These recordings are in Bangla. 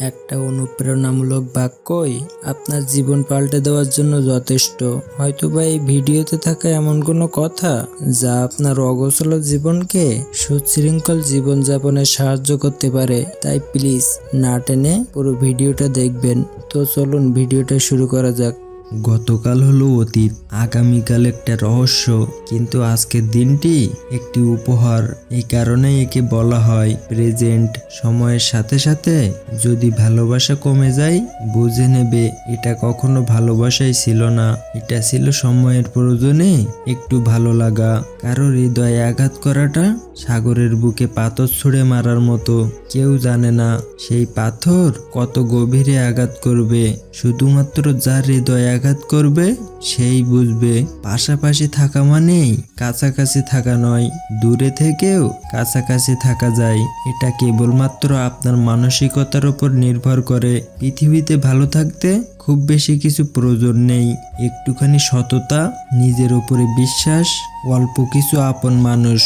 একটা অনুপ্রেরণামূলক বাক্যই আপনার জীবন পাল্টে দেওয়ার জন্য যথেষ্ট। হয়তোবা এই ভিডিওতে থাকা এমন কোনো কথা যা আপনার অগোছল জীবনকে সুশৃঙ্খল জীবনযাপনে সাহায্য করতে পারে। তাই প্লিজ না টেনে পুরো ভিডিওটা দেখবেন। তো চলুন ভিডিওটা শুরু করা যাক। গতকাল হলো অতীত, আগামীকাল একটা রহস্য, কিন্তু আজকের দিনটি একটি উপহার। এই কারণে একে বলা হয় প্রেজেন্ট সময়ের সাথে সাথে যদি ভালোবাসা কমে যায়, বুঝে নেবে এটা কখনো ভালোবাসাই ছিল না। এটা ছিল সময়ের প্রয়োজনে একটু ভালো লাগা। কারও হৃদয়ে আঘাত করাটা সাগরের বুকে পাথর ছুঁড়ে মারার মতো। কেউ জানে না সেই পাথর কত গভীরে আঘাত করবে। শুধুমাত্র যার হৃদয়ে আঘাত করবে, সেই বুঝবে। পাশাপাশি থাকা মানেই কাছাকাছি থাকা নয়, দূরে থেকেও কাছাকাছি থাকা যায়। এটা কেবলমাত্র আপনার মানসিকতার উপর নির্ভর করে। পৃথিবীতে ভালো থাকতে খুব বেশি কিছু প্রয়োজন নেই। একটুখানি সততা, নিজের উপরে বিশ্বাস, অল্প কিছু আপন মানুষ।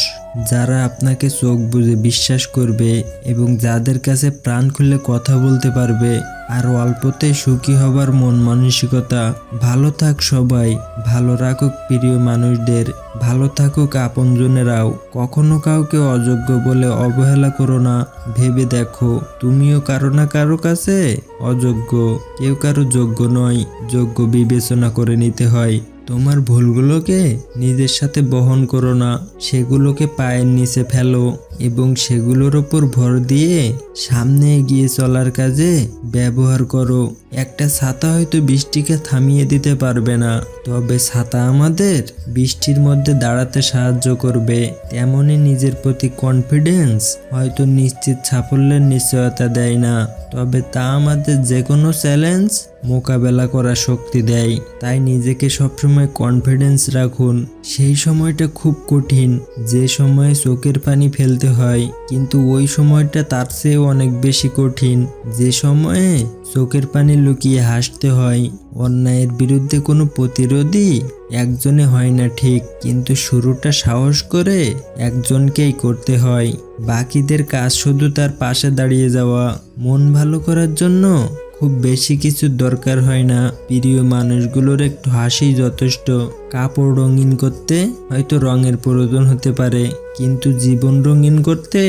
যারা আপনাকে চোখ বুঝে বিশ্বাস করবে এবং যাদের কাছে প্রাণ খুলে কথা বলতে পারবে আর অল্পতে সুখী হবার মন মানসিকতা, ভালো থাক সবাই, ভালো রাখুক প্রিয় মানুষদের, ভালো থাকুক আপনজনেরাও, কখনো কাউকে অযোগ্য বলে অবহেলা করো না, ভেবে দেখো, তুমিও কারও না কারও কাছে অযোগ্য, কেউ কারও যোগ্য নয়, যোগ্য বিবেচনা করে নিতে হয়। তোমার ভুলগুলোকে নিজের সাথে বহন করো না সেগুলোকে পায়ের নিচে ফেলো। এবং সেগুলোর ওপর ভর দিয়ে সামনে এগিয়ে চলার কাজে ব্যবহার করো। একটা ছাতা হয়তো বৃষ্টিকে থামিয়ে দিতে পারবে না, তবে ছাতা আমাদের বৃষ্টির মধ্যে দাঁড়াতে সাহায্য করবে। তেমনই নিজের প্রতি কনফিডেন্স হয়তো নিশ্চিত সাফল্যের নিশ্চয়তা দেয় না, তবে তা আমাদের যে কোনো চ্যালেঞ্জ মোকাবেলা করার শক্তি দেয়। তাই নিজেকে সবসময় কনফিডেন্স রাখুন। সেই সময়টা খুব কঠিন, যে সময়ে চোখের পানি ফেলতে হয়। কিন্তু ওই সময়টা তার চেয়েও অনেক বেশি কঠিন। যে সময়ে চোখের পানি লুকিয়ে হাসতে হয়, অন্যায়ের বিরুদ্ধে কোনো প্রতিরোধই একজনে হয় না ঠিক। কিন্তু শুরুটা সাহস করে একজনকেই করতে হয়। বাকিদের কাজ শুধু তার পাশে দাঁড়িয়ে যাওয়া, মন ভালো করার জন্য খুব বেশি কিছু দরকার হয় না। প্রিয় মানুষগুলোর একটু হাসি যথেষ্ট। কাপড় রঙিন করতে হয়তো রঙের প্রয়োজন হতে পারে, কিন্তু জীবন রঙিন করতে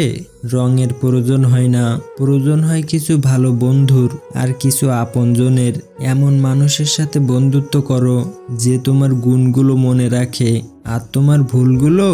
রঙের প্রয়োজন হয় না। প্রয়োজন হয় কিছু ভালো বন্ধুর আর কিছু আপনজনের। এমন মানুষের সাথে বন্ধুত্ব করো, যে তোমার গুণগুলো মনে রাখে আর তোমার ভুলগুলো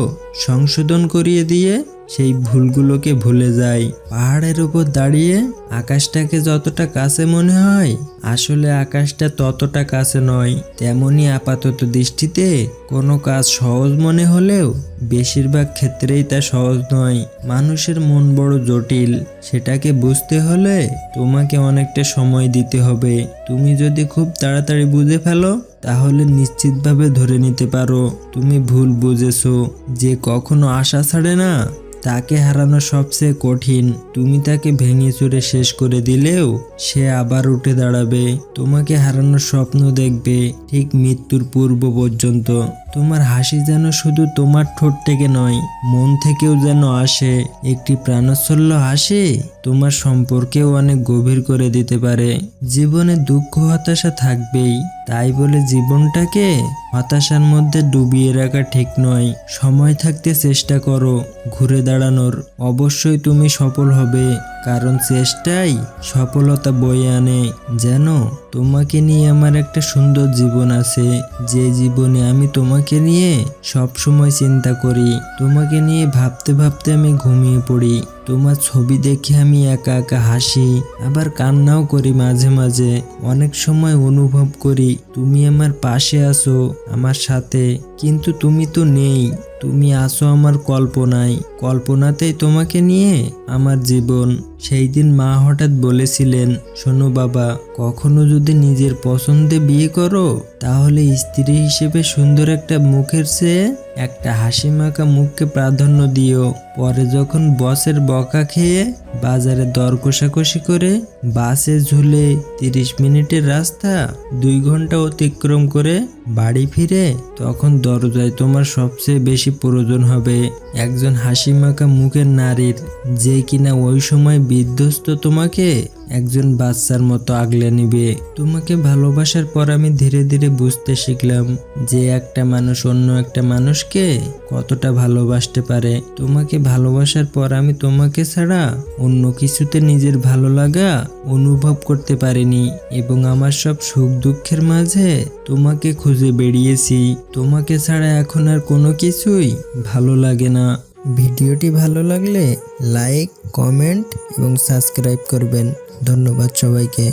সংশোধন করিয়ে দিয়ে সেই ভুলগুলোকে ভুলে যাই। পাহাড়ের উপর দাঁড়িয়ে আকাশটাকে যতটা কাছে মনে হয়, আসলে আকাশটা ততটা কাছে নয়। তেমনই আপাতত দৃষ্টিতে কোনো কাজ সহজ মনে হলেও বেশিরভাগ ক্ষেত্রেই তা সহজ নয়। মানুষের মন বড় জটিল। সেটাকে বুঝতে হলে তোমাকে অনেকটা সময় দিতে হবে। তুমি যদি খুব তাড়াতাড়ি বুঝে ফেলো, তাহলে নিশ্চিতভাবে ধরে নিতে পারো। তুমি ভুল বুঝেছ। যে কখনো আশা ছাড়ে না, তাকে হারানো সবচেয়ে কঠিন। তুমি তাকে ভেঙে চুরে শেষ করে দিলেও সে আবার উঠে দাঁড়াবে। তোমাকে হারানোর স্বপ্ন দেখবে, ঠিক মৃত্যুর পূর্ব পর্যন্ত। তোমার হাসি যেন শুধু তোমার ঠোঁট থেকে নয়, মন থেকেও যেন আসে। একটি প্রাণোচ্ছল্য হাসি? তোমার সম্পর্কেও অনেক গভীর করে দিতে পারে। জীবনে দুঃখ, হতাশা থাকবেই। তাই বলে জীবনটাকে হতাশার মধ্যে ডুবিয়ে রাখা ঠিক নয়। সময় থাকতে চেষ্টা করো, ঘুরে দাঁড়ানোর। অবশ্যই তুমি সফল হবে, কারণ চেষ্টাই সফলতা বয়ে আনে। যেন তোমাকে নিয়ে আমার একটা সুন্দর জীবন আছে। যে জীবনে আমি তোমাকে নিয়ে সব সময় চিন্তা করি, তোমাকে নিয়ে ভাবতে ভাবতে আমি ঘুমিয়ে পড়ি। তোমার ছবি দেখে আমি একা একা হাসি, আবার কান্নাও করি মাঝে মাঝে। অনেক সময় অনুভব করি, তুমি আমার পাশে আছো, আমার সাথে, কিন্তু তুমি তো নেই। তুমি আসো আমার কল্পনায়। কল্পনাতেই তোমাকে নিয়ে আমার জীবন। সেই দিন মা হঠাৎ বলেছিলেন, শোনো বাবা, কখনো যদি নিজের পছন্দে বিয়ে করো, তাহলে স্ত্রী হিসেবে সুন্দর একটা মুখের চেয়ে একটা হাসি মাখা মুখকে প্রাধান্য দিও। পরে যখন বসের বকা খেয়ে বাজারে দর কষাকষি করে বাসে ঝুলে তিরিশ মিনিটের রাস্তা, দুই ঘণ্টা অতিক্রম করে বাড়ি ফিরে, তখন দরজায় তোমার সবচেয়ে বেশি প্রয়োজন হবে। একজন হাসি মাখা মুখের নারীর যে কিনা ওই সময় বিধ্বস্ত তোমাকে, একজন বাচ্চার মতো আগলে নিবে। তোমাকে ভালোবাসার পর আমি ধীরে ধীরে বুঝতে শিখলাম যে একটা মানুষ অন্য একটা মানুষকে কতটা ভালোবাসতে পারে। তোমাকে ভালোবাসার পর আমি তোমাকে ছাড়া অন্য কিছুতে নিজের ভালো লাগা অনুভব করতে পারিনি এবং আমার সব সুখ দুঃখের মাঝে তোমাকে খুঁজে বেরিয়েছি তোমাকে ছাড়া এখন আর কোনো কিছুই ভালো লাগে না। ভিডিওটি ভালো লাগলে লাইক কমেন্ট এবং সাবস্ক্রাইব করবেন। ধন্যবাদ সবাইকে।